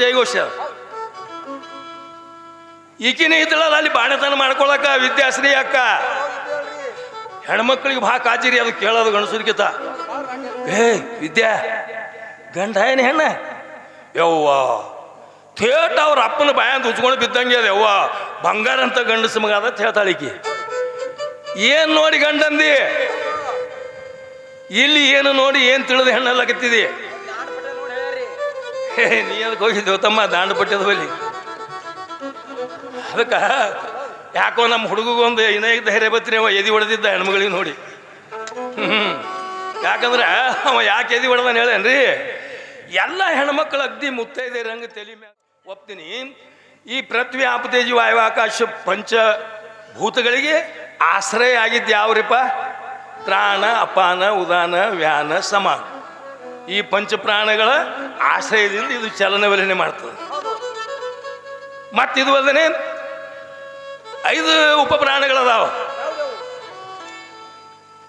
ಜಯಘೋಷ ಈಕಿನ ಇದ್ದಳಲ್ಲ, ಅಲ್ಲಿ ಬಾಣತನ ಮಾಡ್ಕೊಳಕ, ವಿದ್ಯಾಶ್ರೀ ಅಕ್ಕ. ಹೆಣ್ಮಕ್ಳಿಗೆ ಭಾಳ ಕಾಜಿರಿ ಅದು ಕೇಳೋದು ಗಣಸುರಿಕಿತ ಏ, ವಿದ್ಯಾ, ಗಂಡ ಏನು ಹೆಣ್ಣ? ಯವ್ವ, ಥೇಟ್ ಅವ್ರ ಅಪ್ಪನ ಬಾಯಂತ ಉಚ್ಕೊಂಡು ಬಿದ್ದಂಗೆ ಅದ, ಯವ್ವ. ಬಂಗಾರ ಅಂತ ಗಂಡಸ ಮಗ ಅದ ಹೇಳ್ತಾಳೆ ಏನು ನೋಡಿ ಗಂಡಂದಿ? ಇಲ್ಲಿ ಏನು ನೋಡಿ ಏನು ತಿಳಿದು ಹೆಣ್ಣಲ್ಲಾಗತ್ತಿದಿ ನೀ ಅದಕ್ಕೆ ಹೋಗಿದ್ದೆ? ತಮ್ಮ ದಾಂಡ ಪಟ್ಟದ ಬಲಿ ಅದಕ್ಕೆ ಯಾಕೋ ನಮ್ಮ ಹುಡುಗಗೊಂದು ಇನಾಗ ಧೈರ್ಯ ಬತ್ರಿ, ಅವ ಎದಿ ಹೊಡೆದಿದ್ದ ಹೆಣ್ಮಗಳಿಗೆ ನೋಡಿ. ಯಾಕಂದ್ರೆ ಅವ ಯಾಕೆ ಎದಿ ಹೊಡೆದ ಹೇಳೇನ್ರಿ ಎಲ್ಲ ಹೆಣ್ಮಕ್ಳು ಅಗ್ದಿ ಮುತ್ತೈದೆ ರಂಗ ತಲೆ ಮ್ಯಾಗ ಒಪ್ತೀನಿ. ಈ ಪೃಥ್ವಿ ಆಪತೇಜಿ ವಾಯುವಾಕಾಶ ಆಕಾಶ ಪಂಚ ಭೂತಗಳಿಗೆ ಆಶ್ರಯ ಆಗಿದ್ದು ಯಾವ್ರಿಪ್ಪ? ಪ್ರಾಣ, ಅಪಾನ, ಉದಾನ, ವ್ಯಾನ, ಸಮಾನ. ಈ ಪಂಚಪ್ರಾಣಗಳ ಆಶ್ರಯದಿಂದ ಇದು ಚಲನವಲನೆ ಮಾಡ್ತದೆ. ಮತ್ತಿದು ಅಲ್ಲದೆ ಐದು ಉಪಪ್ರಾಣಗಳದಾವ.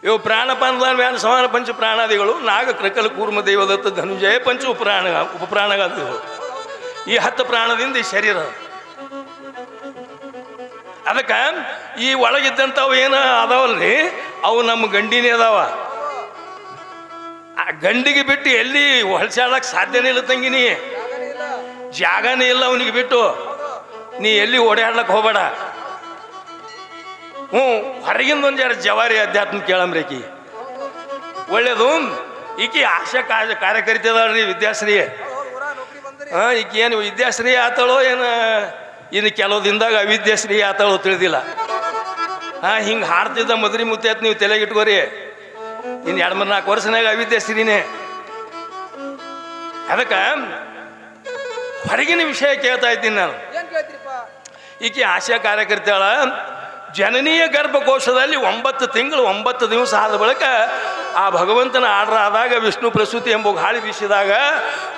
ಇವು ಪ್ರಾಣಪಾನದಾನ, ವ್ಯಾನ ಸಮಾನ ಪಂಚ ಪ್ರಾಣಾದಿಗಳು ನಾಗ ಕ್ರಕಲ ಕೂರ್ಮ, ದೇವದತ್ತ, ಧನುಜಯ, ಪಂಚ ಉಪಪ್ರಾಣ ಉಪಪ್ರಾಣಗಳು ಈ ಹತ್ತು ಪ್ರಾಣದಿಂದ ಈ ಶರೀರ. ಅದಕ್ಕೆ ಈ ಒಳಗಿದ್ದಂಥವು ಏನು ಅದಾವಲ್ರಿ? ಅವು ನಮ್ಮ ಗಂಡಿನೇ ಅದಾವ. ಗಂಡಿಗೆ ಬಿಟ್ಟು ಎಲ್ಲಿ ಹೊಲಸಾಡಕ್ ಸಾಧ್ಯನೇ ಇಲ್ಲ ತಂಗಿನಿ. ಜಾಗನೇ ಇಲ್ಲ ಅವನಿಗೆ ಬಿಟ್ಟು. ನೀ ಎಲ್ಲಿ ಓಡಾಡ್ಲಕ್ ಹೋಗಬೇಡ. ಹ್ಞೂ, ಹೊರಗಿಂದ ಒಂದು ಎರಡು ಜವಾರಿ ಅಧ್ಯಾತ್ಮ ಕೇಳಂಬ್ರೇಕಿ ಒಳ್ಳೇದು, ಈಕಿ ಆಶಾ ಕಾರ್ಯ ಕಾರ್ಯಕರ್ತಿ ಅದಾಳ್ರಿ ವಿದ್ಯಾಶ್ರೀ. ಹಾಂ, ಈಕಿ ಏನು ವಿದ್ಯಾಶ್ರೀ ಆತಾಳೋ ಏನು? ಇನ್ನು ಕೆಲವು ದಿನದಾಗ ಅವಿದ್ಯಾಶ್ರೀ ಆತಾಳೋ ತಿಳಿದಿಲ್ಲ. ಹಾಂ, ಹಿಂಗೆ ಹಾಡ್ತಿದ್ದ ಮದ್ರಿ ಮುತ್ತೆ ನೀವು ತಲೆಗೆ ಇಟ್ಕೋರಿ. ಇನ್ನು ಎರಡು ಮೂರು ನಾಲ್ಕು ವರ್ಷನಾಗ ಅವಿದ್ಯಾಶ್ರೀನೇ ಅದಕ್ಕೆ ಹೊರಗಿನ ವಿಷಯ ಕೇಳ್ತಾ ಇದ್ದೀನಿ ನಾನು. ಈಕೆ ಆಶಾ ಕಾರ್ಯಕರ್ತಾಳ ಜನನೀಯ ಗರ್ಭಕೋಶದಲ್ಲಿ ಒಂಬತ್ತು ತಿಂಗಳು ಒಂಬತ್ತು ದಿವಸ ಆದ ಬಳಿಕ ಆ ಭಗವಂತನ ಆರ್ಡರ್ ಆದಾಗ ವಿಷ್ಣು ಪ್ರಸೂತಿ ಎಂಬ ಗಾಳಿ ಬೀಸಿದಾಗ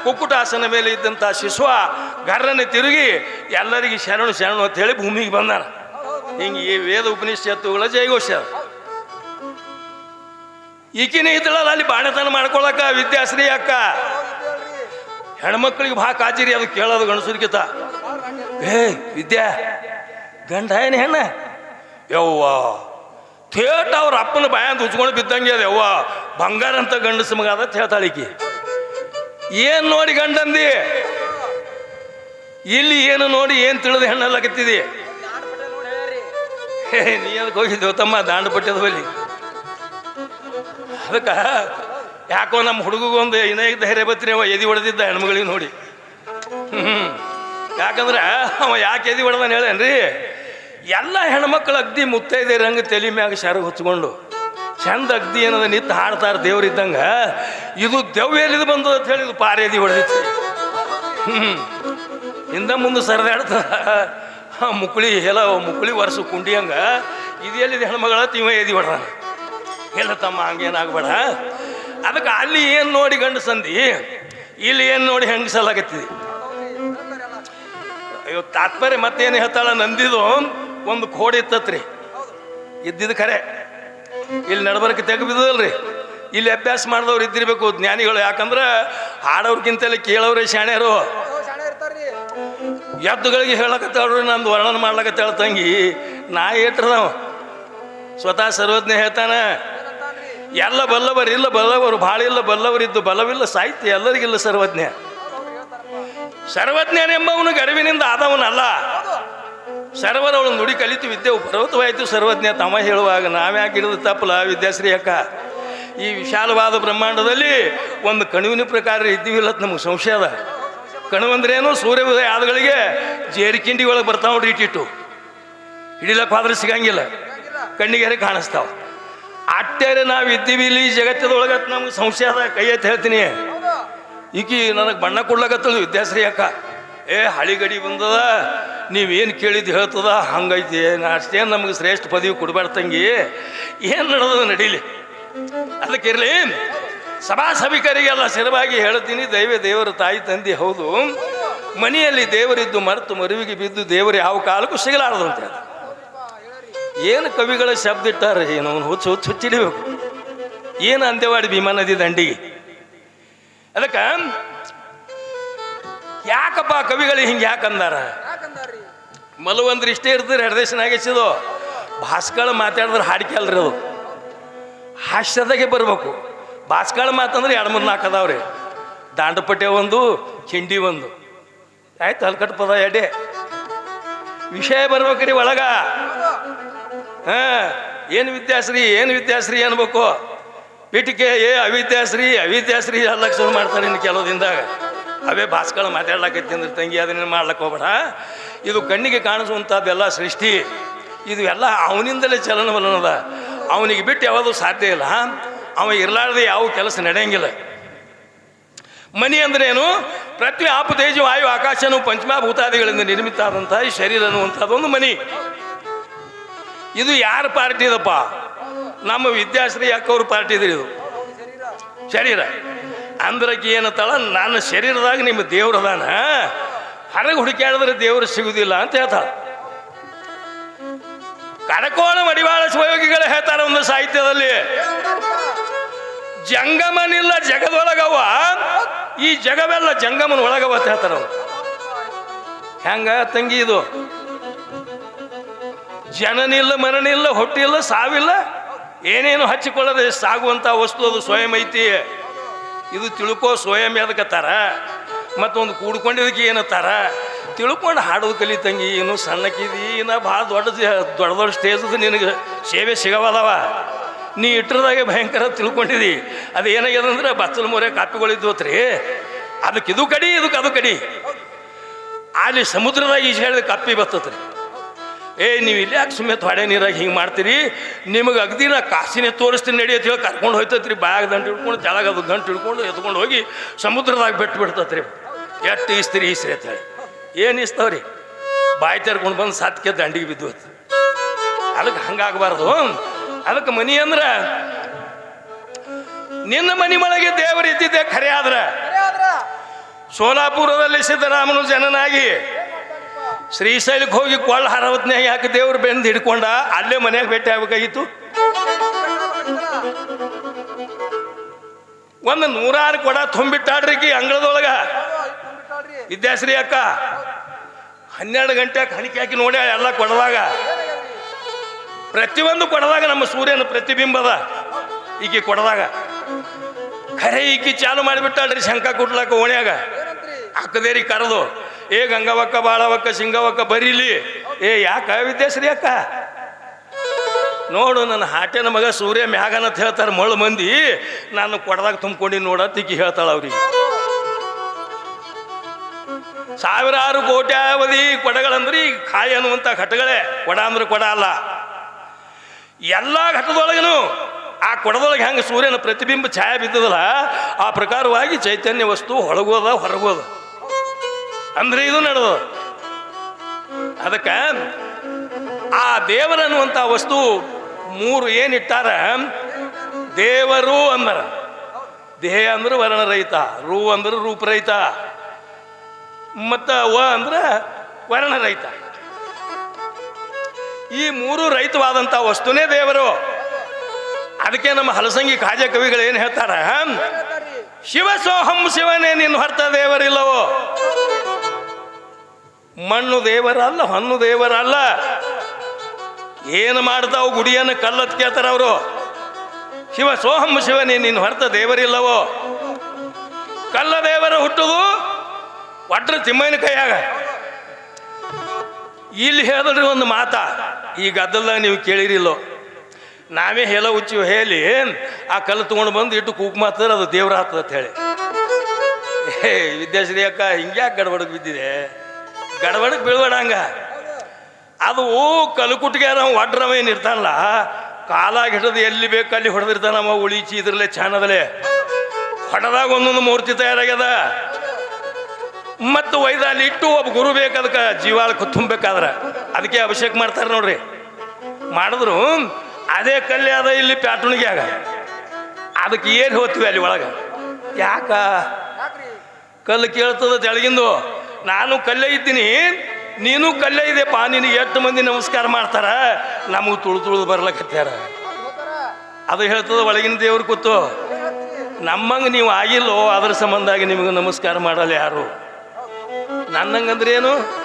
ಕುಕ್ಕುಟಾಸನ ಮೇಲೆ ಇದ್ದಂಥ ಶಿಶುವ ಗರ್ರನೆ ತಿರುಗಿ ಎಲ್ಲರಿಗೆ ಶರಣು ಶರಣು ಅಂತ ಹೇಳಿ ಭೂಮಿಗೆ ಬಂದಾನ. ಹಿಂಗೆ ಈ ವೇದ ಉಪನಿಷತ್ತುಗಳ ಜಯಘೋಷ. ಈಕಿನೇ ಇದ್ದಳಲ್ಲ ಅಲ್ಲಿ ಬಾಣತನ ಮಾಡ್ಕೊಳಕ ವಿದ್ಯಾಶ್ರೀ ಅಕ್ಕ. ಹೆಣ್ಮಕ್ಳಿಗೆ ಭಾಳ ಕಾಜಿರಿ ಅದು ಕೇಳೋದು ಗಣಸರಿಗಿತ ಏ ವಿದ್ಯಾ ಗಂಡ ಏನು ಹೆಣ್ಣ? ಯವ್ವ ಥೇಟ್ ಅವ್ರ ಅಪ್ಪನ ಬಾಯಂತ ಉಚ್ಕೊಂಡು ಬಿದ್ದಂಗೆ ಅದ ಯವ್ವ. ಬಂಗಾರ ಅಂತ ಗಂಡಸ ಮಗ ಅದ ಹೇಳ್ತಾಳೆ ಈಕಿ. ಏನ್ ನೋಡಿ ಗಂಡಂದಿ? ಇಲ್ಲಿ ಏನು ನೋಡಿ ಏನ್ ತಿಳಿದು ಹೆಣ್ಣಲ್ಲಾಗತ್ತಿದಿ ಹೇ, ನೀ ಅದಕ್ಕೆ ಹೋಗಿದ್ದೇವ ತಮ್ಮ ದಾಂಡ ಪಟ್ಟದ ಬಲ್ಲಿ ಅದಕ್ಕ ಯಾಕೋ ನಮ್ಮ ಹುಡುಗಗೊಂದು ಇನ್ನೈದು ಧೈರ್ಯ ಬತ್ರಿ ಅವ ಎದಿ ಹೊಡೆದಿದ್ದ ಹೆಣ್ಮಗಳಿಗೆ ನೋಡಿ. ಹ್ಮ್. ಯಾಕಂದ್ರೆ ಅವ ಯಾಕೆ ಎದಿ ಹೊಡೆದಾನ ಹೇಳೇನ್ರಿ? ಎಲ್ಲ ಹೆಣ್ಮಕ್ಳು ಅಗ್ದಿ ಮುತ್ತೈದೆ ರಂಗ ತಲೆ ಮ್ಯಾಗ ಶಾರು ಹೊಚ್ಕೊಂಡು ಚಂದ ಅಗ್ದಿ ಏನದ ನಿತ್ತ ಹಾಡ್ತಾರ ದೇವ್ರಿದ್ದಂಗ ಇದು ದೆವ್ವ ಬಂದು ಅಂತ ಹೇಳಿ ಇದು ಪಾರಿ ಎದಿ ಹೊಡೆದಿತ್ತು. ಹ್ಮ್. ಹಿಂದ ಮುಂದೆ ಸರಿದಾಡ್ತ ಮುಕ್ಳಿ, ಎಲ್ಲ ಮುಕ್ಳಿ ವರ್ಷ ಕುಂಡಿಯಂಗ, ಇದು ಎಲ್ಲಿದೆ ಹೆಣ್ಮಗಳ ತೀವ ಎದಿ ಹೊಡೆದಾನ? ಇಲ್ಲ ತಮ್ಮ, ಹಂಗೇನಾಗ್ಬೇಡ ಅದಕ್ಕೆ ಅಲ್ಲಿ ಏನು ನೋಡಿ ಗಂಡು ಸಂದಿ? ಇಲ್ಲಿ ಏನು ನೋಡಿ ಹೆಂಗಸಲಾಗತ್ತಿ? ಅಯ್ಯೋ, ತಾತ್ಪರ್ಯ ಮತ್ತೇನು ಹೇಳ್ತಾಳ? ನಂದಿದು ಒಂದು ಕೋಡಿ ಇತ್ತತ್ರಿ. ಇದ್ದಿದ್ದು ಖರೆ. ಇಲ್ಲಿ ನಡಬರಕ್ಕೆ ತೆಗೆ ಬಿದ್ದಲ್ರಿ ಇಲ್ಲಿ ಅಭ್ಯಾಸ ಮಾಡಿದವ್ರು ಇದ್ದಿರಬೇಕು ಜ್ಞಾನಿಗಳು. ಯಾಕಂದ್ರೆ ಹಾಡೋರ್ಗಿಂತಲೇ ಕೇಳೋರೇ ಶಾಣ್ಯರು. ಎದ್ದುಗಳಿಗೆ ಹೇಳಕತ್ತಾಳ್ರಿ, ನಂದು ವರ್ಣನ ಮಾಡ್ಲಕತ್ತಾಳ ತಂಗಿ. ನಾ ಏಟ್ರದವ. ಸ್ವತಃ ಸರ್ವಜ್ಞ ಹೇಳ್ತಾನ ಎಲ್ಲ ಬಲ್ಲವರಿಲ್ಲ ಬಲ್ಲವರು, ಭಾಳ ಇಲ್ಲ ಬಲ್ಲವರಿದ್ದು ಬಲವಿಲ್ಲ ಸಾಹಿತ್ಯ ಎಲ್ಲರಿಗಿಲ್ಲ ಸರ್ವಜ್ಞ. ಸರ್ವಜ್ಞನೆಂಬವನು ಗರ್ವಿನಿಂದ ಆದವನಲ್ಲ. ಸರ್ವರವಳು ನುಡಿ ಕಲಿತು ವಿದ್ಯೆ ಪರ್ವತವಾಯಿತು ಸರ್ವಜ್ಞ ತಮ್ಮ ಹೇಳುವಾಗ ನಾವ್ಯಾಕೆ ಹಿಡಿದು ತಪ್ಪಲ ವಿದ್ಯಾಶ್ರೀ ಅಕ್ಕ ಈ ವಿಶಾಲವಾದ ಬ್ರಹ್ಮಾಂಡದಲ್ಲಿ ಒಂದು ಕಣುವಿನ ಪ್ರಕಾರ ಇದ್ದೀವಿಲ್ಲ ನಮಗೆ ಸಂಶಯ ಅದ. ಕಣುವಂದ್ರೇನು ಸೂರ್ಯ ಉದಯ ಆದಗಳಿಗೆ ಜೇರಿಕಿಂಡಿ ಒಳಗೆ ಬರ್ತಾವ ಇಟ್ಟಿಟ್ಟು. ಹಿಡಿಲಕ್ಕೆ ಹೋದ್ರೆ ಸಿಗಂಗಿಲ್ಲ. ಕಣ್ಣಿಗೆ ಕಾಣಿಸ್ತಾವ? ಅಟ್ಟೇರೆ ನಾವು ಇದ್ದೀವಿ ಇಲ್ಲಿ ಜಗತ್ತದೊಳಗ ಅಂತ ನಮ್ಗೆ ಸಂಶಯ ಅದ. ಕೈ ಎತ್ತಿ ಹೇಳ್ತೀನಿ. ಈಕಿ ನನಗೆ ಬಣ್ಣ ಕೊಡ್ಲಕತ್ತಳು ವಿದ್ಯಾಶ್ರೀ ಅಕ್ಕ. ಏ ಹಳಿಗಡಿ ಬಂದದ. ನೀವೇನು ಕೇಳಿದ್ದು ಹೇಳ್ತದ? ಹಂಗೈತಿ. ಅಷ್ಟೇ ನಮಗೆ ಶ್ರೇಷ್ಠ ಪದವಿ ಕೊಡಬಾರ್ದು ಏನು ನಡೆದ ನಡೀಲಿ? ಅದಕ್ಕಿರಲಿ ಸಭಾ ಸಭಿಕರಿಗೆಲ್ಲ ಸ್ಥಿರವಾಗಿ ಹೇಳ್ತೀನಿ. ದೈವ ದೇವರ ತಾಯಿ ತಂದೆ, ಹೌದು. ಮನೆಯಲ್ಲಿ ದೇವರಿದ್ದು ಮರೆತು ಮರುವಿಗೆ ಬಿದ್ದು ದೇವರು ಯಾವ ಕಾಲಕ್ಕೂ ಸಿಗಲಾರದಂತೆ ಏನು ಕವಿಗಳ ಶಬ್ದ ಇಟ್ಟಾರೆ ಏನು ಹುಚ್ಚು ಹುಚ್ಚು ಹುಚ್ಚಿಡಿಬೇಕು ಏನು ಅಂದೇವಾಡಿ ಭೀಮಾ ನದಿ ದಂಡಿಗೆ? ಅದಕ್ಕೆ, ಯಾಕಪ್ಪ ಕವಿಗಳು ಹಿಂಗೆ ಯಾಕಂದಾರ ಅಂದ್ರೆ? ಇಷ್ಟೇ ಇರ್ತದೆ ಹೃದಯನಾಗಿಸಿದು ಭಾಸ್ಕಳ ಮಾತಾಡಿದ್ರೆ ಹಾಡಿಕೆ ಅಲ್ರಿ ಅದು. ಹಾಸ್ಯದಾಗೆ ಬರಬೇಕು. ಭಾಸ್ಕಳ ಮಾತಂದ್ರೆ ಎರಡು ಮೂರು ನಾಲ್ಕು ಅದಾವ್ರಿ. ದಾಂಡಪಟ್ಟೆ ಒಂದು ಚಿಂಡಿ ಒಂದು. ಆಯ್ತು ಹಲ್ಕಟ್ ಪದ ಎಡೆ. ವಿಷಯ ಬರ್ಬೇಕ್ರಿ ಒಳಗ. ಹಾ, ಏನು ವಿದ್ಯಾಶ್ರೀ ಏನು ವಿದ್ಯಾಶ್ರೀ ಅನ್ಬೇಕು? ಪಿಟಿಕೆ ಏ, ಅವಿದ್ಯಾಶ್ರೀ ಅವಿದ್ಯಾಶ್ರೀ ಶುರು ಮಾಡ್ತಾರೆ ಇನ್ನು ಕೆಲವು ದಿನದಾಗ. ಅವೇ ಭಾಸ್ಕಳ ಮಾತಾಡ್ಲಾಕೈತಿ ಅಂದ್ರೆ ತಂಗಿ ಅದನ್ನ ಮಾಡ್ಲಕ್ಕೆ ಹೋಗ್ಬೇಡ. ಇದು ಕಣ್ಣಿಗೆ ಕಾಣಿಸುವಂಥದ್ದೆಲ್ಲ ಸೃಷ್ಟಿ. ಇದು ಎಲ್ಲ ಅವನಿಂದಲೇ ಚಲನವಲನದ. ಅವನಿಗೆ ಬಿಟ್ಟು ಯಾವುದು ಸಾಧ್ಯ ಇಲ್ಲ. ಅವ ಇರಲಾರ್ದೆ ಯಾವ ಕೆಲಸ ನಡೆಯಂಗಿಲ್ಲ. ಮನಿ ಅಂದ್ರೆ ಏನು? ಪೃಥ್ವಿ ಆಪು ತೇಜು ವಾಯು ಆಕಾಶನು ಪಂಚಮಾಭೂತಾದಿಗಳಿಂದ ನಿರ್ಮಿತ ಆದಂತಹ ಈ ಶರೀರ ಅನ್ನುವಂಥದ್ದೊಂದು ಮನಿ. ಇದು ಯಾರ ಪಾರ್ಟಿ ಇದಪ್ಪ? ನಮ್ಮ ವಿದ್ಯಾಶ್ರೀ ಅಕ್ಕವ್ರ ಪಾರ್ಟಿ ಇದ್ರಿ ಇದು? ಶರೀರ. ಅಂದ್ರಕ್ಕೆ ಏನತ್ತಾಳ ನನ್ನ ಶರೀರದಾಗ ನಿಮ್ಮ ದೇವ್ರದಾನ ಹೊರಗೆ ಹುಡುಕ್ಯಾಡಿದ್ರೆ ದೇವ್ರು ಸಿಗುದಿಲ್ಲ ಅಂತ ಹೇಳ್ತಾಳ ಕಡಕೋಳ ಮಡಿವಾಳ ಶಿವಯೋಗಿಗಳು ಹೇಳ್ತಾರೆ ಒಂದು ಸಾಹಿತ್ಯದಲ್ಲಿ. ಜಂಗಮನಿಲ್ಲ ಜಗದೊಳಗವ ಈ ಜಗವೆಲ್ಲ ಜಂಗಮನ ಒಳಗವ ಅಂತ ಹೇಳ್ತಾರ ಹೆಂಗ ತಂಗಿ ಇದು? ಜನನಿಲ್ಲ ಮರಣಿಲ್ಲ ಹೊಟ್ಟಿಲ್ಲ, ಸಾವಿಲ್ಲ, ಏನೇನು ಹಚ್ಚಿಕೊಳ್ಳದೆ ಸಾಗುವಂಥ ವಸ್ತು ಅದು ಸ್ವಯಂ ಐತಿ. ಇದು ತಿಳ್ಕೋ ಸ್ವಯಂ ಎದಕತ್ತಾರ? ಮತ್ತೊಂದು ಕೂಡ್ಕೊಂಡಿದ್ದಕ್ಕೆ ಏನತ್ತಾರ? ತಿಳ್ಕೊಂಡು ಹಾಡೋದು ಕಲಿ ತಂಗಿ ಏನು ಸಣ್ಣಕ್ಕಿದಿ, ಇನ್ನು ಭಾಳ ದೊಡ್ಡ ದೊಡ್ಡ ದೊಡ್ಡ ಸ್ಟೇಜ್ ನಿನಗೆ ಸೇವೆ ಸಿಗವಲ್ಲವ? ನೀ ಇಟ್ಟರದಾಗೆ ಭಯಂಕರ ತಿಳ್ಕೊಂಡಿದಿ. ಅದು ಏನಾಗ್ಯದ ಅಂದ್ರೆ ಬಚ್ಚಲ ಮೊರೆ ಕಾಪಿಗಳಿದ್ವತ್ರಿ ಅದಕ್ಕೆ ಇದು ಕಡಿ, ಇದಕ್ಕೆ ಅದು ಕಡಿ. ಅಲ್ಲಿ ಸಮುದ್ರದಾಗ ಈಜು ಹೇಳಿದ ಕಪ್ಪಿ ಬರ್ತತ್ರಿ ಏ ನೀವು ಇಲ್ಲಿ ಯಾಕೆ ಸುಮ್ಮನೆ ತೊಡೆ ನೀರಾಗಿ ಹಿಂಗೆ ಮಾಡ್ತೀರಿ? ನಿಮಗೆ ಅಗದಿ ನಾ ಕಾಸಿನೇ ತೋರಿಸ್ತೀನಿ ನಡಿ ಅಂತ ಹೇಳಿ ಕರ್ಕೊಂಡು ಹೋಯ್ತತ್ರಿ. ಬಾಯಾಗ ದಂಟು ಹಿಡ್ಕೊಂಡು ತೆಳಗ ಅದು ಗಂಟು ಹಿಡ್ಕೊಂಡು ಎತ್ಕೊಂಡು ಹೋಗಿ ಸಮುದ್ರದಾಗ ಬಿಟ್ಟು ಬಿಡ್ತತ್ರಿ. ಎಟ್ಟು ಇಸ್ತ್ರಿ ಇಸ್ರಿ ಅಂತ ಹೇಳಿ. ಏನು ಇಸ್ತಾವ್ರಿ ಬಾಯಿ ತೆರ್ಕೊಂಡು ಬಂದು ಸತ್ಕೆ ದಂಡಿಗೆ ಬಿದ್ದು ಹೋಯ್ತು ಅದಕ್ಕೆ ಹಂಗಾಗಬಾರ್ದು. ಅದಕ್ಕೆ ಮನಿ ಅಂದ್ರೆ ನಿನ್ನ ಮನಿ ಒಳಗೆ ದೇವರು ಇದ್ದಿದ್ದೆ ಖರೆ ಆದ್ರೆ? ಖರೆ ಆದ್ರ? ಸೋಲಾಪುರದಲ್ಲಿ ಸಿದ್ದರಾಮನು ಜನನಾಗಿ ಶ್ರೀಶೈಲಕ್ಕೆ ಹೋಗಿ ಕೊಳ್ಳ ಹರವತ್ನ್ಯಾಗ ಯಾಕೆ ದೇವ್ರು ಬೆಂದು ಹಿಡ್ಕೊಂಡ ಅಲ್ಲೇ ಮನೆಯಾಗ ಭೇಟಿ ಆಗ್ಬೇಕಾಗಿತ್ತು? ಒಂದು ನೂರಾರು ಕೊಡ ತುಂಬಿಟ್ಟಾಡ್ರಿಕಿ ಅಂಗಳದೊಳಗ. ವಿದ್ಯಾಶ್ರೀ ಅಕ್ಕ, ಹನ್ನೆರಡು ಗಂಟೆ ಹಣಿಕೆ ಹಾಕಿ ನೋಡಿ ಎಲ್ಲ ಕೊಡದಾಗ. ಪ್ರತಿಯೊಂದು ಕೊಡದಾಗ ನಮ್ಮ ಸೂರ್ಯನ ಪ್ರತಿಬಿಂಬದ ಈಕಿ ಕೊಡದಾಗ. ಖರೆ ಈಕಿ ಚಾಲು ಮಾಡಿಬಿಟ್ಟಾಳ್ರಿ ಶಂಕ ಕುಟ್ಲಾಕ ಓಣ್ಯಾಗ. ಅಕ್ಕದೇರಿ ಕರೆದು ಏ ಗಂಗವಕ್ಕ, ಬಾಳವಕ್ಕ ಸಿಂಗವಕ್ಕ ಬರೀಲಿ. ಏ, ಯಾಕ? ವಿದ್ಯಾಶ್ರೀ ಅಕ್ಕ. ನೋಡು, ನನ್ನ ಹಾಟೆನ ಮಗ ಸೂರ್ಯ ಮ್ಯಾಗನ ಅಂತ ಹೇಳ್ತಾರೆ ಮಳು ಮಂದಿ. ನಾನು ಕೊಡದಾಗ ತುಂಬ್ಕೊಂಡು ನೋಡ ತಿಕ್ಕಿ ಹೇಳ್ತಾಳ ಅವ್ರಿಗೆ. ಸಾವಿರಾರು ಕೋಟ್ಯಾವಧಿ ಕೊಡಗಳಂದ್ರೆ ಈ ಕಾಯಿ ಅನ್ನುವಂಥ ಘಟಗಳೇ. ಕೊಡ ಅಂದ್ರೆ ಕೊಡ ಅಲ್ಲ. ಎಲ್ಲ ಘಟದೊಳಗನು ಆ ಕೊಡದೊಳಗೆ ಹೆಂಗೆ ಸೂರ್ಯನ ಪ್ರತಿಬಿಂಬ ಛಾಯೆ ಬಿದ್ದದಲ್ಲ, ಆ ಪ್ರಕಾರವಾಗಿ ಚೈತನ್ಯ ವಸ್ತು ಹೊರಗೋದ ಹೊರಗೋದ. ಅಂದ್ರೆ ಇದು ನಡೆದು. ಅದಕ್ಕೆ ಆ ದೇವರನ್ನುವಂಥ ವಸ್ತು ಮೂರು ಏನಿಟ್ಟಾರ ದೇವರು ಅಂದರ. ದೇಹ ಅಂದ್ರೆ ವರ್ಣರಹಿತ ರೂ ಅಂದ್ರೆ ರೂಪರಹಿತ ಮತ್ತು ವ ಅಂದ್ರೆ ವರ್ಣರಹಿತ ಈ ಮೂರು ರಹಿತವಾದಂಥ ವಸ್ತುನೇ ದೇವರು. ಅದಕ್ಕೆ ನಮ್ಮ ಹಲಸಂಗಿ ಕಾಜ ಕವಿಗಳು ಏನು ಹೇಳ್ತಾರ? ಶಿವ ಸೋಹಂ ಶಿವನೇ, ನಿನ್ನ ಹೊರತ ದೇವರಿಲ್ಲವೋ? ಮಣ್ಣು ದೇವರಲ್ಲ, ಹಣ್ಣು ದೇವರಲ್ಲ. ಏನು ಮಾಡ್ತಾವು ಗುಡಿಯನ್ನು ಕಲ್ಲತ್ ಕೇಳ್ತಾರ ಅವರು? ಶಿವ ಸೋಹಂ ಶಿವನೇ ನಿನ್ನ ಹೊರತ ದೇವರಿಲ್ಲವೋ? ಕಲ್ಲ ದೇವರ ಹುಟ್ಟುದು ಒಟ್ರ ತಿಮ್ಮಯ್ಯನ ಕೈಯಾಗ. ಇಲ್ಲಿ ಹೇಳಿದ್ರಿ ಒಂದು ಮಾತ, ಈ ಗದ್ದಲ್ದಾಗ ನೀವು ಕೇಳಿರಿಲ್ಲೋ. ನಾವೇ ಹೇಳ ಉಚ್ಚು ಹೇಳಿ ಆ ಕಲ್ಲು ತೊಗೊಂಡು ಬಂದು ಇಟ್ಟು ಕೂಕ್ ಹತ್ತಿದ್ರೆ ಅದು ದೇವ್ರ ಹತ್ತದ ಅಂತ ಹೇಳಿ. ಏ, ವಿದ್ಯಾಶ್ರೀ ಅಕ್ಕ, ಹಿಂಗ್ಯಾಕೆ ಗಡ್ಬಡಕ್ಕೆ ಬಿದ್ದಿದೆ? ಗಡಬಡಕ್ಕೆ ಬೀಳ್ಬೇಡಂಗ ಅದು ಕಲುಕುಟ್ಟಿಗೆ ನಾವು ಒಡ್ರವ ಏನು ಇರ್ತಾನಲ್ಲ, ಕಾಲಾಗ ಹಿಡಿದು ಎಲ್ಲಿ ಬೇಕು ಅಲ್ಲಿ ಹೊಡೆದಿರ್ತಾನ ಅವ ಉಳಿಚಿ ಇದ್ರಲ್ಲೇ ಚಾನದಲ್ಲೇ ಹೊಡೆದಾಗ ಒಂದೊಂದು ಮೂರ್ತಿ ತಯಾರಾಗ್ಯದ. ಮತ್ತು ಒಯ್ದಲ್ಲಿ ಇಟ್ಟು ಒಬ್ಬ ಗುರು ಬೇಕು ಅದಕ್ಕೆ ಜೀವಾಳಕ್ಕೆ ತುಂಬಬೇಕಾದ್ರೆ ಅದಕ್ಕೆ ಅಭಿಷೇಕ ಮಾಡ್ತಾರೆ ನೋಡ್ರಿ. ಮಾಡಿದ್ರು, ಅದೇ ಕಲ್ಲೆ ಅದ ಇಲ್ಲಿ ಆಗ ಅದಕ್ಕೆ ಏನು ಹೋಗ್ತೀವಿ ಅಲ್ಲಿ ಒಳಗೆ? ಯಾಕ? ಕಲ್ಲು ಕೇಳ್ತದ ತೆಳಗಿಂದು. ನಾನು ಕಲ್ಲೇ ಇದ್ದೀನಿ. ನೀನು ಕಲ್ಲೇ ಇದೆಪ್ಪ ನಿನಗೆ ಎಷ್ಟು ಮಂದಿ ನಮಸ್ಕಾರ ಮಾಡ್ತಾರ? ನಮಗೆ ತುಳು ತುಳಿದು ಬರ್ಲಕತ್ಯಾರ. ಅದು ಹೇಳ್ತದ ಒಳಗಿನ ದೇವ್ರು ಕೂತು. ನಮ್ಮಂಗೆ ನೀವು ಆಗಿಲ್ಲೋ, ಅದ್ರ ಸಂಬಂಧಾಗಿ ನಿಮಗೆ ನಮಸ್ಕಾರ ಮಾಡಲ್ಲ ಯಾರು? ನನ್ನಂಗಂದ್ರೆ ಏನು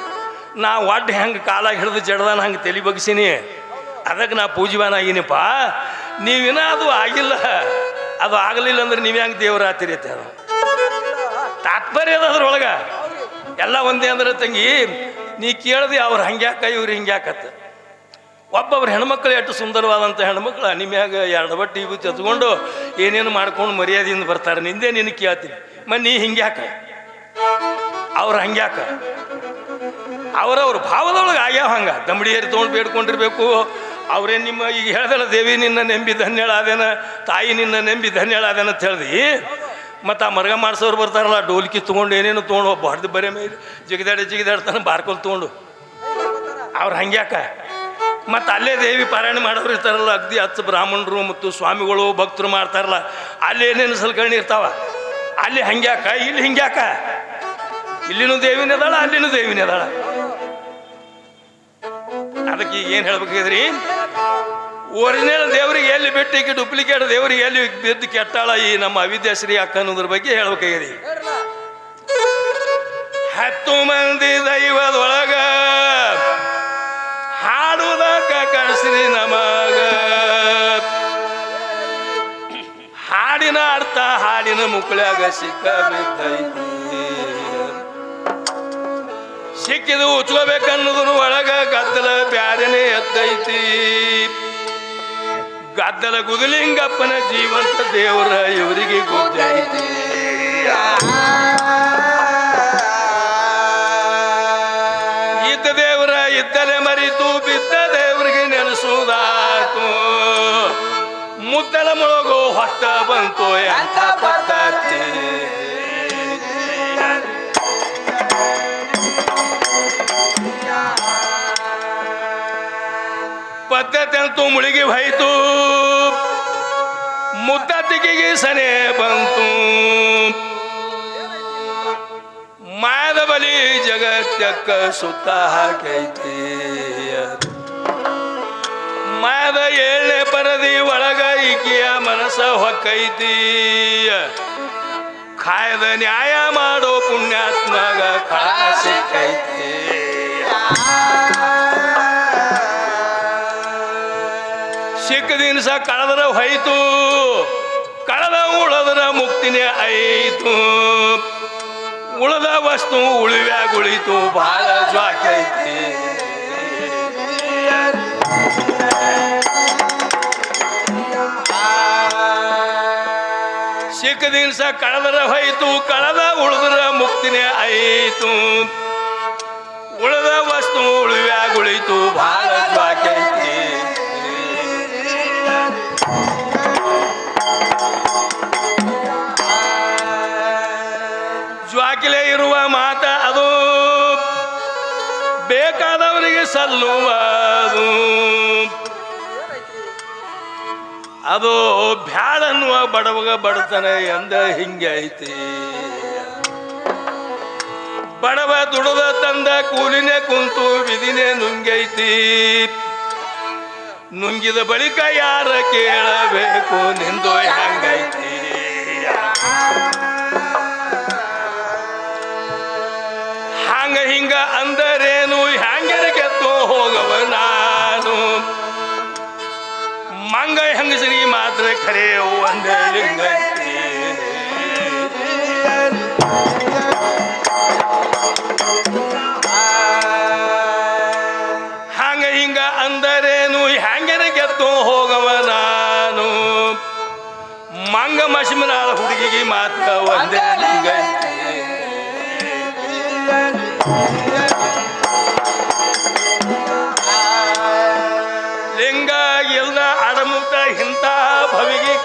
ನಾ ಒಡ್ಡ ಹೆಂಗೆ ಕಾಲಾಗ ಹಿಡಿದು ಜಡ್ದಾನ ಹಂಗೆ ತಲೆ ಬಗ್ಸೀನಿ. ಅದಕ್ಕೆ ನಾ ಪೂಜಿವಾನ ಆಗಿನಪ್ಪ ನೀವಿನ ಅದು ಆಗಿಲ್ಲ. ಅದು ಆಗಲಿಲ್ಲ ಅಂದ್ರೆ ನೀವು ಹೆಂಗೆ ದೇವ್ರ ಆತಿರತ್ತೆ ಅದು ತಾತ್ಪರ್ಯ ಅದ ಅದ್ರೊಳಗೆ. ಎಲ್ಲ ಒಂದೇ ಅಂದ್ರೆ ತಂಗಿ, ನೀ ಕೇಳಿದೆ ಅವ್ರು ಹಂಗ್ಯಾಕ, ಇವ್ರು ಹಿಂಗ್ಯಾಕತ್ತ. ಒಬ್ಬೊಬ್ರು ಹೆಣ್ಮಕ್ಳು ಎಷ್ಟು ಸುಂದರವಾದಂಥ ಹೆಣ್ಮಕ್ಳು ನಿಮ್ಯಾಗ ಎರಡು ಬಟ್ಟೆ ಇವು ತೆತ್ಕೊಂಡು ಏನೇನು ಮಾಡ್ಕೊಂಡು ಮರ್ಯಾದೆಯಿಂದ ಬರ್ತಾರೆ, ನಿಂದೆ ನಿನ್ನ ಕೇಳ್ತೀನಿ ಮ ನೀ ಹಿಂಗ್ಯಾಕ? ಅವ್ರು ಹಂಗ್ಯಾಕ? ಅವರವ್ರ ಭಾವದೊಳಗೆ ಆಗ್ಯಾವ ಹಂಗೆ. ದಂಬಡಿಯರಿ ತೊಗೊಂಡು ಬೇಡ್ಕೊಂಡಿರ್ಬೇಕು. ಅವರೇ ನಿಮ್ಮ, ಈಗ ಹೇಳ್ದಲ್ಲ, ದೇವಿ ನಿನ್ನ ನೆಂಬಿ ಧನ್ಯಳಾದೇನ, ತಾಯಿ ನಿನ್ನ ನೆಂಬಿ ಧನ್ಯಳಾದೇನ ಅಂತ ಹೇಳ್ದಿ. ಮತ್ತು ಆ ಮರ್ಗ ಮಾಡಿಸೋರು ಬರ್ತಾರಲ್ಲ, ಡೋಲ್ಕಿ ತೊಗೊಂಡು ಏನೇನು ತೊಗೊಂಡು ಒಬ್ಬ ಹೊಡೆದು ಬರೀ ಮೇಲೆ ಜಿಗಿದಾಡಿ ಜಿಗಿದಾಡ್ತಾನೆ ಬಾರ್ಕೊಲ್ ತೊಗೊಂಡು. ಅವ್ರು ಹಂಗ್ಯಾಕ? ಮತ್ತು ಅಲ್ಲೇ ದೇವಿ ಪಾರಾಯಣ ಮಾಡೋರು ಇರ್ತಾರಲ್ಲ, ಅಗ್ದಿ ಹತ್ತು ಬ್ರಾಹ್ಮಣರು ಮತ್ತು ಸ್ವಾಮಿಗಳು ಭಕ್ತರು ಮಾಡ್ತಾರಲ್ಲ, ಅಲ್ಲಿ ಏನೇನು ಸಲಕರಣೆ ಇರ್ತಾವ? ಅಲ್ಲಿ ಹಂಗ್ಯಾಕ? ಇಲ್ಲಿ ಹಿಂಗ್ಯಾಕ? ಇಲ್ಲಿನೂ ದೇವಿನ ಅದಾಳ, ಅಲ್ಲಿನೂ ದೇವಿನ ಅದಾಳ. ಅದಕ್ಕೆ ಈಗ ಏನು ಹೇಳ್ಬೇಕಾದ್ರಿ ಒರಿಜಿನಲ್ ದೇವರಿಗೆ ಎಲ್ಲಿ ಬಿಟ್ಟು ಈಗ ಡೂಪ್ಲಿಕೇಟ್ ದೇವರಿಗೆ ಎಲ್ಲಿ ಬಿದ್ದು ಕೆಟ್ಟಾಳ ಈ ನಮ್ಮ ಅವಿದ್ಯಾಶ್ರೀ ಅಕ್ಕ ಅನ್ನೋದ್ರ ಬಗ್ಗೆ ಹೇಳ್ಬೇಕಾಗಿದೆ. ಹತ್ತು ಮಂದಿ ದೈವದೊಳಗ ಹಾಡುವುದಕ್ಕ ಕಳಿಸ್ರಿ ನಮಗ. ಹಾಡಿನ ಅರ್ಥ ಹಾಡಿನ ಮುಕ್ಳ್ಯಾಗ ಸಿಕ್ಕ ಬಿದ್ದೈತಿ ಸಿಕ್ಕಿದು ಉಚ್ಕೋಬೇಕನ್ನೋದ್ರ ಒಳಗ ಗದ್ದಲ ಬ್ಯಾರನೆ ಎತ್ತೈತಿ ಗದ್ದಲ ಗುದಲಿಂಗಪ್ಪನ ಜೀವಂತ ದೇವರ ಇವರಿಗೆ ಗೊತ್ತಾಯಿತು. ಇದ್ದ ದೇವರ ಇದ್ದಲೆ ಮರಿತು, ಬಿದ್ದ ದೇವರಿಗೆ ನೆನೆಸುವುದಾತು ಮುದ್ದಲ ಮೊಳಗು ಹೊತ್ತ ಬಂತು ಎಂತ ಪದ್ಧತಿ. ಪದ್ಧತಿ ಅಂತೂ ಮುಳುಗಿ ಹೋಯ್ತು. ಮುದ್ದತಿಗೆ ಸನೆ ಬಂತು ಮಾಯದ ಬಲಿ ಜಗತ್ತಕ್ಕ ಸುತ್ತ ಹಾಕೈತಿ ಮಾಯದ ಏಳನೇ ಪರದಿ ಒಳಗ ಈಕೆಯ ಮನಸ್ಸ ಹೊಕ್ಕೈತಿ ಕಾಯದ ನ್ಯಾಯ ಮಾಡೋ ಪುಣ್ಯಾತ್ಮಗ ಕಾಳ ಸಿಕ್ಕೈತಿ ಸಿಕ್ಕ ದಿನಸ ಕಳೆದ್ರ ಹೋಯ್ತು, ಕಳೆದ ಉಳದ್ರ ಮುಕ್ತಿನೇ ಆಯ್ತು. ಉಳದ ವಸ್ತು ಉಳಿವ್ಯಾಗ ಉಳಿತು ಬಹಳ ಜ್ವಾಕೈತಿ ಸಿಕ್ಕ ದಿನಸ ಕಳೆದ್ರ ಹೋಯ್ತು, ಕಳೆದ ಉಳಿದ್ರ ಮುಕ್ತಿನೇ ಆಯ್ತು. ಉಳದ ವಸ್ತು ಉಳಿವ್ಯಾಗ ಉಳಿತು ಬಹಳ ಜ್ವಾಕೈತಿ ಇರುವ ಮಾತ ಅದು. ಬೇಕಾದವರಿಗೆ ಸಲ್ಲುವುದು. ಅದು ಬ್ಯಾಡನ್ನುವ ಬಡವಗ ಬಡತನ ಎಂದ ಹಿಂಗೆ ಐತಿ ಬಡವ ದುಡದ ತಂದ ಕೂಲಿನೇ ಕುಂತು ವಿಧಿನೇ ನುಂಗೈತಿ. ನುಂಗಿದ ಬಳಿಕ ಯಾರ ಕೇಳಬೇಕು ನಿಂದು ಹೆಂಗೈತಿ? ಮಂಗ ಹೆಂಗಸರಿಗೆ ಮಾತ್ರ ಖರೆ ಒಂದೇ ಲಿಂಗೈತಿ ಹಂಗ ಹಿಂಗ ಅಂದರೇನು? ಹ್ಯಾಂಗರ ಗೆದ್ದು ಹೋಗವ ನಾನು? ಮಂಗ ಮಶಿಮನಾಳ ಹುಡುಗಿಗೆ ಮಾತ್ರ ಒಂದೇ ಲಿಂಗೈತಿ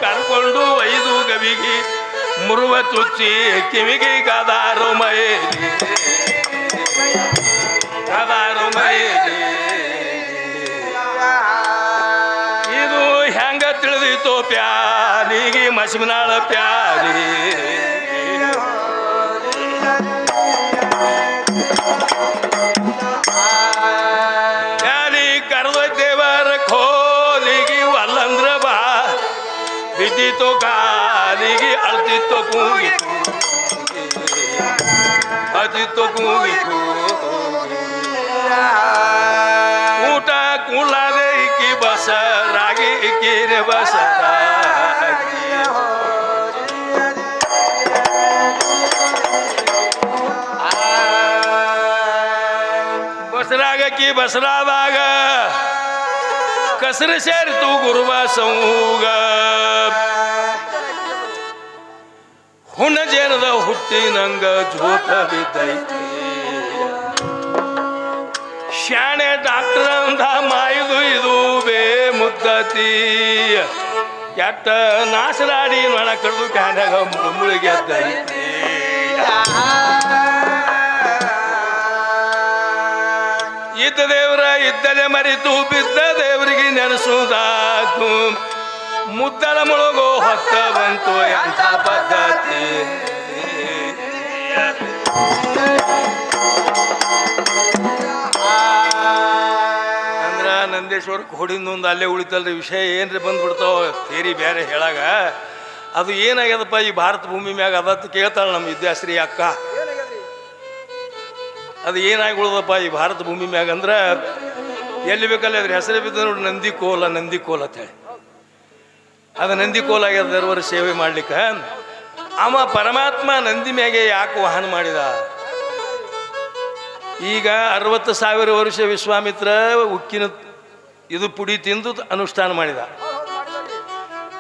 ಕರ್ಕೊಂಡು ಒಯ್ದು ಗವಿಗೆ, ಮುರುವ ಚುಚ್ಚಿ ಕಿವಿಗೆ ಗದಾರು ಮೈಲಿ ಗದಾರು ಮೈಲಿ ಇದು ಹೆಂಗ ತಿಳಿದಿತ್ತು ಪ್ಯಾರಿಗೆ ಮಸಿಮನಾಳ ಪ್ಯಾಲಿ ಬಿದ್ದಿತ್ತು ಕಾಲಿಗೆ ಅಳ್ತಿತ್ತು ಕೂಗಿತು ಅಜಿತ್ತು ಕೂಗಿತು ಕೂಗಿ ಊಟ ಕೂಳಾದೆ ಇಕ್ಕಿ, ಬಸರಾಗಿ ಇಕ್ಕಿರೆ ಬಸರಾಗಿ. ಬಸರಾಗಕ್ಕಿ ಬಸರಾದಾಗ ಕಸರು ಸೇರಿತು ಗುರುವ ಸಂಗ ಹುಣಜೇನದ ಹುಟ್ಟಿನಂಗ ಜೋತ ಬಿದ್ದೈತಿ ಶಾಣೆ ಡಾಕ್ಟರ್ ಅಂದ ಮಾಯುದು ಇದು ಬೇ ಮುದ್ದತಿ. ಎಟ್ಟ ನಾಸರಾಡಿ ನೊಣ ಕಡ್ದು ಕ್ಯಾನ್ಯಾಗ ಮುಳುಗಿ ದೇವರ, ಇದ್ದಲೆ ಮರಿತು ಬಿದ್ದ ದೇವರಿಗೆ ನೆನೆಸುವುದಾತು ಮುದ್ದಲ ಮುಳುಗೋ ಹೊತ್ತ ಬಂತು ಎಂಥ ಪದ್ಧತಿ? ಅಂದ್ರ ನಂದೇಶ್ವರಕ್ಕೆ ಹೊಡಿಂದೊಂದು ಅಲ್ಲೇ ಉಳಿತಲ್ರಿ. ವಿಷಯ ಏನ್ರಿ ಬಂದ್ಬಿಡ್ತಾವ ತೇರಿ ಬೇರೆ ಹೇಳಾಗ. ಅದು ಏನಾಗ್ಯದಪ್ಪ, ಈ ಭಾರತ ಭೂಮಿ ಮ್ಯಾಗ ಅದತ್ತು ಕೇಳ್ತಾಳೆ ನಮ್ಮ ವಿದ್ಯಾಶ್ರೀ ಅಕ್ಕ. ಅದು ಏನಾಗಿ ಉಳಿದಪ್ಪ ಈ ಭಾರತ ಭೂಮಿ ಮ್ಯಾಗ ಅಂದ್ರೆ ಎಲ್ಲಿ ಬೇಕಲ್ಲಿ ಅದ್ರ ಹೆಸರು ಬಿದ್ದ ನೋಡಿ ನಂದಿ ಕೋಲ ನಂದಿ ಕೋಲ ಅಂತೇಳಿ ಅದು ನಂದಿ ಕೋಲ ಆಗ್ಯದ ಸೇವೆ ಮಾಡ್ಲಿಕ್ಕೆ. ಅವ ಪರಮಾತ್ಮ ನಂದಿ ಮ್ಯಾಗೆ ಯಾಕೆ ವಾಹನ ಮಾಡಿದ? ಈಗ ಅರವತ್ತು ಸಾವಿರ ವರ್ಷ ವಿಶ್ವಾಮಿತ್ರ ಉಕ್ಕಿನ ಇದು ಪುಡಿ ತಿಂದು ಅನುಷ್ಠಾನ ಮಾಡಿದ.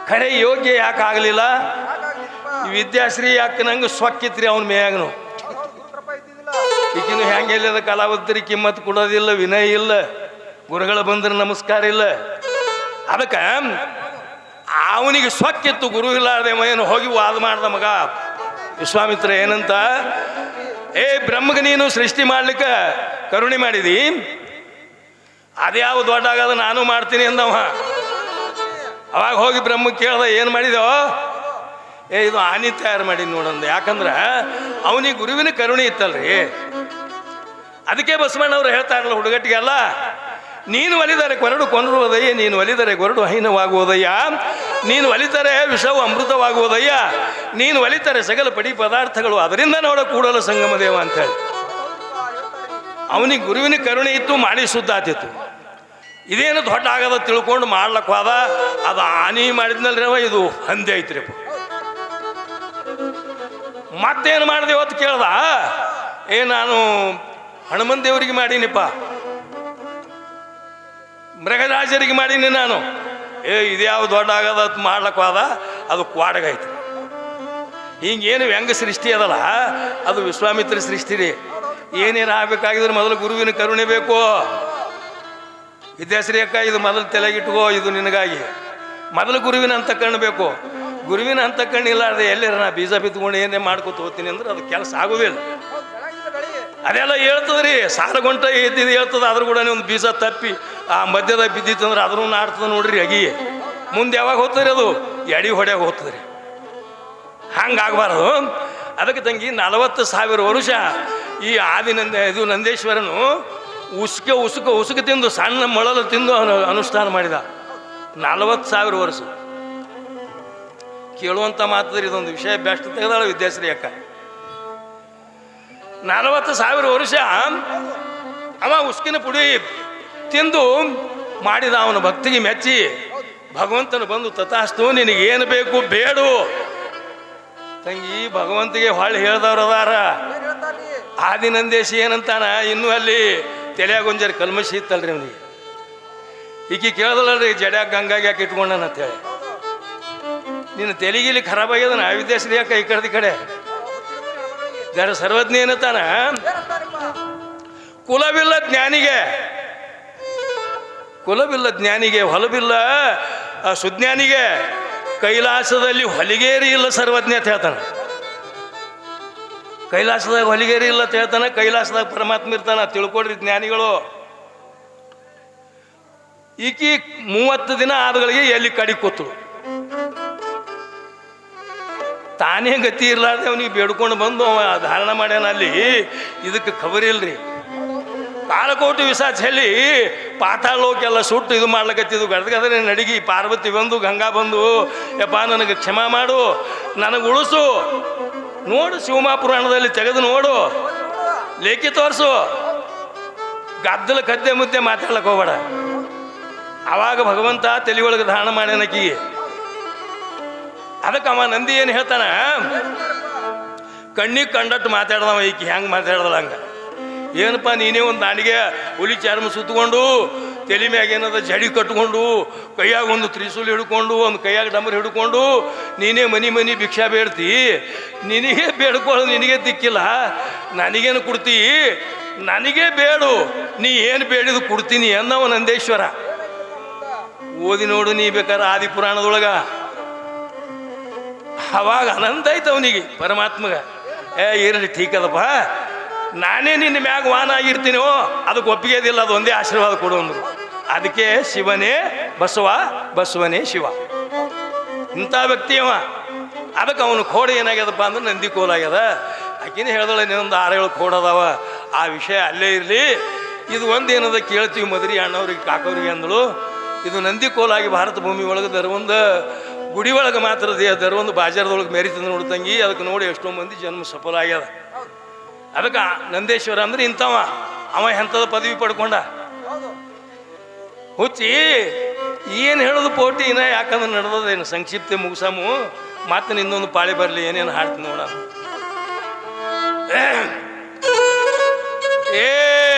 ಕರೆ ಯೋಗ್ಯ ಯಾಕೆ ಆಗಲಿಲ್ಲ? ವಿದ್ಯಾಶ್ರೀ ಯಾಕೆ ನಂಗೆ ಸೊಕ್ಕಿತ್ರಿ ಅವನ ಮೇಯಾಗನು. ಈಗಿನ ಹೆಂಗೆ ಎಲ್ಲದ ಕಲಾವತ್ತರಿ ಕಿಮ್ಮತ್ ಕೊಡೋದಿಲ್ಲ, ವಿನಯ ಇಲ್ಲ, ಗುರುಗಳ ಬಂದ್ರೆ ನಮಸ್ಕಾರ ಇಲ್ಲ. ಅದಕ್ಕೆ ಅವನಿಗೆ ಸೊಕ್ಕಿತ್ತು ಗುರು ಇಲ್ಲಾರ್ದೆ ಏನು ಹೋಗಿ ವಾದ ಮಾಡ್ದ ಮಗ. ವಿಶ್ವಾಮಿತ್ರ, ಏನಂತ? ಏ ಬ್ರಹ್ಮಗೆ ನೀನು ಸೃಷ್ಟಿ ಮಾಡ್ಲಿಕ್ಕೆ ಕರುಣೆ ಮಾಡಿದಿ? ಅದ್ಯಾವ ದೊಡ್ಡ ಆಗದ ನಾನು ಮಾಡ್ತೀನಿ ಅಂದವ. ಅವಾಗ ಹೋಗಿ ಬ್ರಹ್ಮ ಕೇಳ್ದ, ಏನು ಮಾಡಿದೋ ಏ, ಇದು ಆನಿ ತಯಾರು ಮಾಡಿ ನೋಡಂದು. ಯಾಕಂದ್ರೆ ಅವನಿಗೆ ಗುರುವಿನ ಕರುಣೆ ಇತ್ತಲ್ರಿ. ಅದಕ್ಕೆ ಬಸವಣ್ಣವ್ರು ಹೇಳ್ತಾರಲ್ಲ ಹುಡುಗಟ್ಟಿಗೆಲ್ಲ, ನೀನು ಒಲಿದರೆ ಕೊರಡು ಕೊನರುವುದಯ್ಯ, ನೀನು ಒಲಿದರೆ ಕೊರಡು ಹೀನವಾಗುವುದಯ್ಯ, ನೀನು ಒಲಿತರೆ ವಿಷವು ಅಮೃತವಾಗುವುದಯ್ಯ, ನೀನು ಒಲಿತರೆ ಸಗಲ ಪಡಿ ಪದಾರ್ಥಗಳು ಅದರಿಂದ ನೋಡ ಕೂಡಲ ಸಂಗಮ ದೇವ ಅಂತೇಳಿ ಅವನಿಗೆ ಗುರುವಿನ ಕರುಣೆ ಇತ್ತು ಮಾಡಿ ಸುದ್ದಾತಿತ್ತು ಇದೇನು ದೊಡ್ಡ ಆಗದ ತಿಳ್ಕೊಂಡು ಮಾಡ್ಲಕ್ಕೆ ಹೋದ ಅದು ಹಾನಿ ಮಾಡಿದ್ನಲ್ರಿ ಇದು ಹಂದಿ ಐತ್ರಿ ಮತ್ತೇನು ಮಾಡಿದೆ ಅಂತ ಕೇಳ್ದ? ಏ, ನಾನು ಹನುಮನ್ ದೇವರಿಗೆ ಮಾಡೀನಿಪ್ಪ. ಮೃಗರಾಜರಿಗೆ ಮಾಡೀನಿ ನಾನು. ಏ ಇದ್ಯಾವ ದೊಡ್ಡ ಆಗದ ಮಾಡ್ಲಕ್ಕೆ ಹೋದ? ಅದು ಕ್ವಾಡಗೈತಿ ಹಿಂಗೇನು ವ್ಯಂಗ ಸೃಷ್ಟಿ ಅದಲ್ಲ? ಅದು ವಿಶ್ವಾಮಿತ್ರ ಸೃಷ್ಟಿ ರೀ. ಏನೇನು ಆಗ್ಬೇಕಾಗಿದ್ರೆ ಮೊದಲು ಗುರುವಿನ ಕರುಣೆ ಬೇಕು. ವಿದ್ಯಾಶ್ರೀ ಅಕ್ಕ ಇದು ಮೊದಲು ತಲೆಗಿಟ್ಕೋ, ಇದು ನಿನಗಾಗಿ. ಮೊದಲು ಗುರುವಿನ ಅಂತ ಬೇಕು. ಗುರುವಿನ ಅಂತ ಕಣ್ಣಿಲ್ಲಾರ್ದೆ ಎಲ್ಲರ ನಾ ಬೀಜ ಬಿತ್ಕೊಂಡು ಏನೇ ಮಾಡ್ಕೊತ ಹೋಗ್ತೀನಿ ಅಂದ್ರೆ ಅದು ಕೆಲಸ ಆಗೋದಿಲ್ಲ. ಅದೆಲ್ಲ ಹೇಳ್ತದ್ರಿ ಸಾಲಗೊಂಟ ಎದ್ದಿದ್ದು ಹೇಳ್ತದ ಅದ್ರ ಕೂಡ ಒಂದು ಬೀಜ ತಪ್ಪಿ ಆ ಮಧ್ಯದಾಗ ಬಿದ್ದಿತ್ತು ಅಂದ್ರೆ ಅದ್ರೂ ನಾಡ್ತದ ನೋಡ್ರಿ ಅಗಿ. ಮುಂದೆ ಯಾವಾಗ ಹೋಗ್ತದ್ರಿ ಅದು? ಎಡಿ ಹೊಡೆ ಹೋಗ್ತದ್ರಿ. ಹಂಗಾಗಬಾರ್ದು. ಅದಕ್ಕೆ ತಂಗಿ, ನಲವತ್ತು ಸಾವಿರ ವರ್ಷ ಈ ಆದಿ ನಂದ, ಇದು ನಂದೇಶ್ವರನು ಉಸುಕ ಉಸುಕ ಉಸುಕ ತಿಂದು, ಸಣ್ಣ ಮೊಳಲು ತಿಂದು ಅನು, ಅನುಷ್ಠಾನ ಮಾಡಿದ. ನಲವತ್ತು ಸಾವಿರ ವರ್ಷ. ಕೇಳುವಂಥ ಮಾತದ್ರಿ ಇದೊಂದು ವಿಷಯ ಬೆಸ್ಟ್ ತೆಗೆದಾಳ ವಿದ್ಯಾಶ್ರೀ ಅಕ್ಕ. ನಲವತ್ತು ಸಾವಿರ ವರ್ಷ ಅವ ಉಸ್ಕಿನ ಪುಡಿ ತಿಂದು ಮಾಡಿದ ಅವನ ಭಕ್ತಿಗೆ ಮೆಚ್ಚಿ, ಭಗವಂತನು ಬಂದು ತಥಾಸ್ತು, ನಿನಗೇನು ಬೇಕು ಬೇಡು. ತಂಗಿ ಭಗವಂತಿಗೆ ಹೊಳ್ಳಿ ಹೇಳ್ದವ್ರು ಅದಾರ. ಆದಿನಂದೇಶಿ ಏನಂತಾನ ಇನ್ನೂ ಅಲ್ಲಿ ತಲೆಯಾಗೊಂಜರ್ ಕಲ್ಮಶಿ ಇತ್ತಲ್ರಿ ಅವನಿಗೆ. ಈಕಿ ಕೇಳ್ದಲ್ರಿ ಜಡ್ಯಾಗ ಗಂಗಾಗಿ ಯಾಕೆ ಇಟ್ಕೊಂಡನ ಅಂತೇಳಿ ನಿನ್ನ ತೆಲಿಗಿಲಿ ಖರಾಬ್ ಆಗ್ಯದ ನಾ ವಿದ್ಯಾಶ್ರೀ ಯಾಕೆ ಈ ಕಡೆದ ಕಡೆ? ಜರ ಸರ್ವಜ್ಞ ಏನತಾನ ಕುಲವಿಲ್ಲ ಜ್ಞಾನಿಗೆ. ಕುಲವಿಲ್ಲ ಜ್ಞಾನಿಗೆ, ಹೊಲವಿಲ್ಲ, ಆ ಸುಜ್ಞಾನಿಗೆ. ಕೈಲಾಸದಲ್ಲಿ ಹೊಲಿಗೇರಿ ಇಲ್ಲ ಸರ್ವಜ್ಞ ಅಂತ ಹೇಳ್ತಾನೆ. ಕೈಲಾಸದಾಗ ಹೊಲಿಗೇರಿ ಇಲ್ಲ ಅಂತ ಹೇಳ್ತಾನೆ, ಕೈಲಾಸದಾಗ ಪರಮಾತ್ಮ ಇರ್ತಾನ ತಿಳ್ಕೊಡ್ರಿ ಜ್ಞಾನಿಗಳು. ಈಕಿ ಮೂವತ್ತು ದಿನ ಆದಗಳಿಗೆ ಎಲ್ಲಿ ಕಡಿ ಕೂತಳು. ತಾನೇ ಗತಿ ಇರಲಾರ್ದೆ ಅವನಿಗೆ ಬೇಡ್ಕೊಂಡು ಬಂದು ಅವ ಧಾರಣ ಮಾಡ್ಯಾನ ಅಲ್ಲಿ. ಇದಕ್ಕೆ ಖಬರಿಲ್ರಿ ಕಾಲಕೋಟಿ ವಿಷ ಚೆಲ್ಲಿ ಪಾತಾಳೋಕೆಲ್ಲ ಸುಟ್ಟು ಇದು ಮಾಡ್ಲಕತ್ತಿದ್ದು. ಗದಗದ್ರೆ ನಡಿಗಿ, ಪಾರ್ವತಿ ಬಂದು, ಗಂಗಾ ಬಂದು, ಯಪ್ಪ ನನಗೆ ಕ್ಷಮಾ ಮಾಡು, ನನಗೆ ಉಳಿಸು. ನೋಡು ಶಿವಮಾ ಪುರಾಣದಲ್ಲಿ ತೆಗೆದು ನೋಡು. ಲೇಖಿ ತೋರಿಸು. ಗದ್ದಲ ಕದ್ದೆ ಮುದ್ದೆ ಮಾತಾಡ್ಲಕ್ಕೆ ಹೋಗ್ಬೇಡ. ಅವಾಗ ಭಗವಂತ ತಲೆ ಒಳಗೆ ಧಾರಣ ಮಾಡ್ಯಾನಕಿಗೆ ಅದಕ್ಕೆ ಅವ ನಂದಿ ಏನು ಹೇಳ್ತಾನ? ಕಣ್ಣಿಗೆ ಕಂಡಟ್ಟು ಮಾತಾಡ್ದವ ಈಕಿ ಹೆಂಗೆ ಮಾತಾಡ್ದಲ್ಲ ಹಂಗ? ಏನಪ್ಪ ನೀನೇ ಒಂದು ನಾಡಿಗೆ ಹುಲಿ ಚರ್ಮ ಸುತ್ತಕೊಂಡು ತಲೆ ಮ್ಯಾಗ ಏನದ ಜಡಿ ಕಟ್ಕೊಂಡು, ಕೈಯಾಗ ಒಂದು ತ್ರಿಸೂಲ್ ಹಿಡ್ಕೊಂಡು, ಒಂದು ಕೈಯಾಗ ಡಂಬರ್ ಹಿಡ್ಕೊಂಡು, ನೀನೇ ಮನಿ ಮನಿ ಭಿಕ್ಷಾ ಬೇಡ್ತಿ. ನಿನಗೆ ಬೇಡ್ಕೊಳ್ಳೋದು ನಿನಗೆ ದಿಕ್ಕಿಲ್ಲ. ನನಗೇನು ಕೊಡ್ತಿ? ನನಗೆ ಬೇಡು. ನೀ ಏನು ಬೇಡಿದು ಕೊಡ್ತೀನಿ ಅನ್ನವ ನಂದೇಶ್ವರ. ಓದಿ ನೋಡು ನೀ ಬೇಕಾದ್ರೆ ಆದಿ ಪುರಾಣದೊಳಗ ಅವಾಗ ಅನಂತ ಐತೆ ಅವನಿಗೆ, ಪರಮಾತ್ಮಗ. ಏ, ಇರಲಿ ಠೀಕ್ ಅದಪ್ಪ ನಾನೇ ನಿನ್ನ ಮ್ಯಾಗ ವಾನ ಓ ಅದಕ್ಕೆ ಒಪ್ಪಿಗೆದಿಲ್ಲ, ಅದು ಒಂದೇ ಆಶೀರ್ವಾದ ಕೊಡು ಅಂದ್ರು. ಅದಕ್ಕೆ ಶಿವನೇ ಬಸವ, ಬಸವನೇ ಶಿವ. ಇಂಥ ವ್ಯಕ್ತಿ ಅವ. ಅದಕ್ಕೆ ಅವನು ಖೋಡ ಏನಾಗ್ಯದಪ್ಪ ಅಂದ್ರೆ ನಂದಿ ಕೋಲಾಗ್ಯದ ಆಕಿನ ಹೇಳ್ದಳೆ ಆರೇಳು ಏಳು ಕೋಡ್ ಅದಾವ. ಆ ವಿಷಯ ಅಲ್ಲೇ ಇರಲಿ. ಇದು ಒಂದು ಏನದ ಕೇಳ್ತೀವಿ ಮದ್ರಿ ಅಣ್ಣವ್ರಿಗೆ, ಕಾಕೋರಿಗೆ ಅಂದಳು. ಇದು ನಂದಿ ಕೋಲಾಗಿ ಭಾರತ ಭೂಮಿ ಒಳಗೆ ದರವೊಂದು ಗುಡಿ ಒಳಗೆ ಮಾತ್ರ ದೇ ಒಂದು ಬಾಜಾರದೊಳಗೆ ಮೆರಿತಂದು ನೋಡ್ತಂಗಿ ಅದಕ್ಕೆ ನೋಡಿ ಎಷ್ಟೋ ಮಂದಿ ಜನ್ಮ ಸಫಲ ಆಗ್ಯದ. ಅದಕ್ಕೆ ನಂದೇಶ್ವರ ಅಂದ್ರೆ ಇಂಥವ. ಅವ ಎಂಥದ ಪದವಿ ಪಡ್ಕೊಂಡ. ಹುಚ್ಚಿ, ಏನು ಹೇಳೋದು ಪೋಟಿ ಇನ್ನ ಯಾಕಂದ್ರೆ ನಡೆದದೇನು? ಸಂಕ್ಷಿಪ್ತ ಮುಗಿಸಾಮು. ಮತ್ತೆ ನಿನ್ನೊಂದು ಪಾಳಿ ಬರಲಿ, ಏನೇನು ಹಾಡ್ತೀನಿ ನೋಡ ಏ!